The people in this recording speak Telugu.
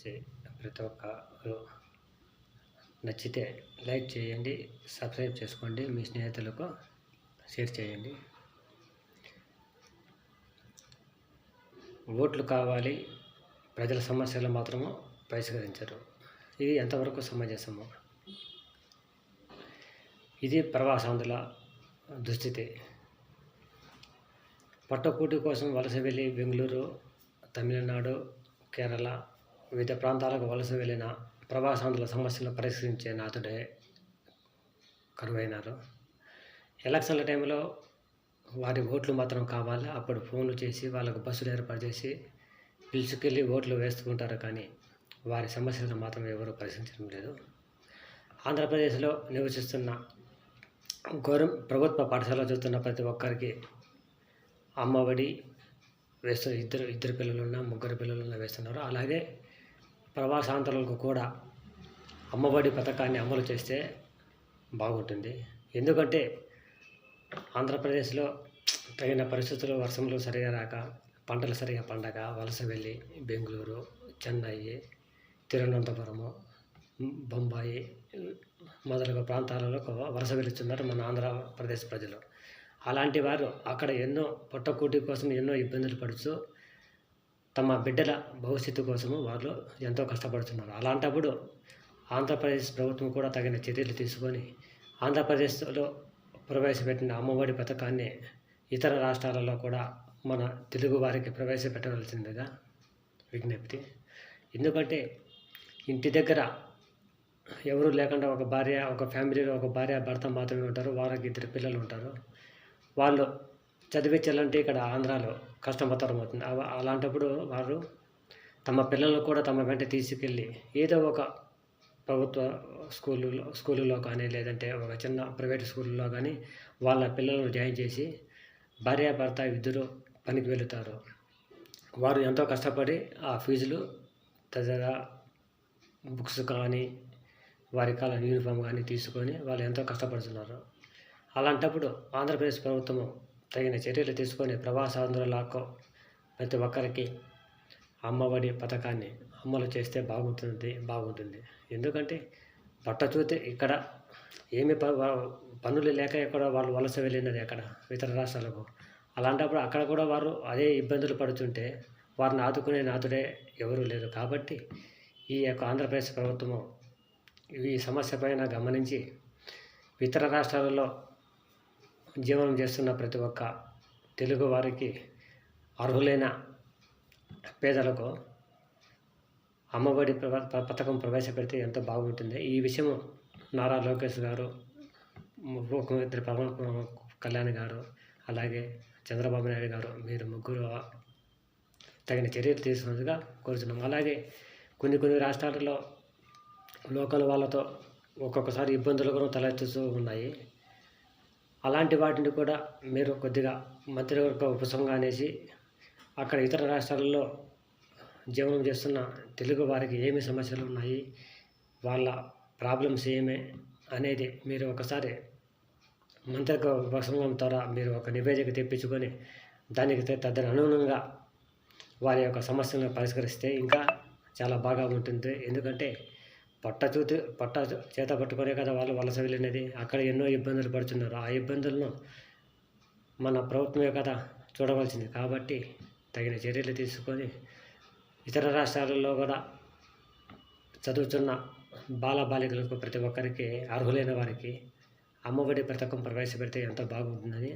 చూసే ప్రతి ఒక్కరు నచ్చితే లైక్ చేయండి సబ్స్క్రైబ్ చేసుకోండి మీ స్నేహితులకు షేర్ చేయండి. ఓట్లు కావాలి ప్రజల సమస్యలు మాత్రము పరిష్కరించరు. ఇది ఎంతవరకు సమంజసము. ఇది ప్రవాసాంధ్రుల దుస్థితి. పట్టకూటి కోసం వలస వెళ్ళి బెంగళూరు తమిళనాడు కేరళ వివిధ ప్రాంతాలకు వలస వెళ్ళిన ప్రవాసాంధ్రుల సమస్యలను పరిశీలించే నాథుడే కరువైనారు. ఎలక్షన్ల టైంలో వారి ఓట్లు మాత్రం కావాలి. అప్పుడు ఫోన్లు చేసి వాళ్ళకు బస్సులు ఏర్పాటు చేసి పిలుచుకెళ్ళి ఓట్లు వేసుకుంటారు కానీ వారి సమస్యలను మాత్రం ఎవరు పరిశీలించడం లేదు. ఆంధ్రప్రదేశ్లో నివసిస్తున్న గౌరవ ప్రభుత్వ పాఠశాలలో చదువుతున్న ప్రతి ఒక్కరికి అమ్మఒడి వేస్తూ ఇద్దరు ఇద్దరు పిల్లలున్నా ముగ్గురు పిల్లలున్నా వేస్తున్నారు. అలాగే ప్రవాసాంతరులకు కూడా అమ్మఒడి పథకాన్ని అమలు చేస్తే బాగుంటుంది. ఎందుకంటే ఆంధ్రప్రదేశ్లో తగిన పరిస్థితులు వర్షంలో సరిగా రాక పంటలు సరిగా పండగ వలస వెళ్ళి బెంగళూరు చెన్నై తిరువనంతపురము బొంబాయి మొదలగు ప్రాంతాలలో వలస వెళ్తున్నారు మన ఆంధ్రప్రదేశ్ ప్రజలు. అలాంటి వారు అక్కడ ఎన్నో పుట్టకూటి కోసం ఎన్నో ఇబ్బందులు పడుతూ తమ బిడ్డల భవిష్యత్తు కోసము వాళ్ళు ఎంతో కష్టపడుతున్నారు. అలాంటప్పుడు ఆంధ్రప్రదేశ్ ప్రభుత్వం కూడా తగిన చర్యలు తీసుకొని ఆంధ్రప్రదేశ్లో ప్రవేశపెట్టిన అమ్మఒడి పథకాన్ని ఇతర రాష్ట్రాలలో కూడా మన తెలుగు వారికి ప్రవేశపెట్టవలసిందిగా విజ్ఞప్తి. ఎందుకంటే ఇంటి దగ్గర ఎవరు లేకుండా ఒక భార్య ఒక ఫ్యామిలీలో ఒక భార్య భర్త మాత్రమే ఉంటారు. వారికి ఇద్దరు పిల్లలు ఉంటారు. వాళ్ళు చదివించాలంటే ఇక్కడ ఆంధ్రాలో కష్టమతరం అవుతుంది అలాంటప్పుడు వారు తమ పిల్లలను కూడా తమ వెంట తీసుకెళ్ళి ఏదో ఒక ప్రభుత్వ స్కూలులో స్కూలులో కానీ లేదంటే ఒక చిన్న ప్రైవేట్ స్కూల్లో కానీ వాళ్ళ పిల్లలను జాయిన్ చేసి భార్యాభర్త ఇద్దరు పనికి వెళుతారు. వారు ఎంతో కష్టపడి ఆ ఫీజులు తదితర బుక్స్ కానీ వారి కాల యూనిఫామ్ కానీ తీసుకొని వాళ్ళు ఎంతో కష్టపడుతున్నారు. అలాంటప్పుడు ఆంధ్రప్రదేశ్ ప్రభుత్వము తగిన చర్యలు తీసుకొని ప్రవాసాంధ్రులకు ప్రతి ఒక్కరికి అమ్మఒడి పథకాన్ని అమలు చేస్తే బాగుంటుంది బాగుంటుంది. ఎందుకంటే బట్ట చూస్తే ఇక్కడ ఏమి ప పనులు లేక ఎక్కడ వాళ్ళు వలస వెళ్ళినది ఎక్కడ ఇతర రాష్ట్రాలకు. అలాంటప్పుడు అక్కడ కూడా వారు అదే ఇబ్బందులు పడుతుంటే వారిని ఆదుకునే నాథుడే ఎవరూ లేరు. కాబట్టి ఈ యొక్క ఆంధ్రప్రదేశ్ ప్రభుత్వము ఈ సమస్య పైన గమనించి ఇతర రాష్ట్రాలలో జీవనం చేస్తున్న ప్రతి ఒక్క తెలుగు వారికి అర్హులైన పేదలకు అమ్మఒడి ప్ర- పథకం ప్రవేశపెడితే ఎంతో బాగుంటుంది. ఈ విషయం నారా లోకేష్ గారు ముఖ్యమంత్రి పవన్ కళ్యాణ్ గారు అలాగే చంద్రబాబు నాయుడు గారు మీరు ముగ్గురు తగిన చర్యలు తీసుకున్నట్టుగా కోరుతున్నాం అలాగే కొన్ని కొన్ని రాష్ట్రాలలో లోకల్ వాళ్ళతో ఒక్కొక్కసారి ఇబ్బందులు కూడా తలెత్తుతూ ఉన్నాయి. అలాంటి వాటిని కూడా మీరు కొద్దిగా మంత్రివర్గ ఉపసంఘం అనేసి అక్కడ ఇతర రాష్ట్రాలలో జీవనం చేస్తున్న తెలుగు వారికి ఏమి సమస్యలు ఉన్నాయి వాళ్ళ ప్రాబ్లమ్స్ ఏమి అనేది మీరు ఒకసారి మంత్రిక ఉపసంగం ద్వారా మీరు ఒక నివేదిక తెప్పించుకొని దానికి త- అనుగుణంగా వారి యొక్క సమస్యలను పరిష్కరిస్తే ఇంకా చాలా బాగా ఉంటుంది. ఎందుకంటే పట్ట చూతి పట్ట చేత పట్టుకునే కదా వాళ్ళు వలస వెళ్ళినది. అక్కడ ఎన్నో ఇబ్బందులు పడుతున్నారు ఆ ఇబ్బందులను మన ప్రభుత్వమే కదా చూడవలసింది. కాబట్టి తగిన చర్యలు తీసుకొని ఇతర రాష్ట్రాలలో కూడా చదువుతున్న బాల బాలికలకు ప్రతి ఒక్కరికి అర్హులైన వారికి అమ్మఒడి పథకం ప్రవేశపెడితే ఎంతో బాగుంటుందని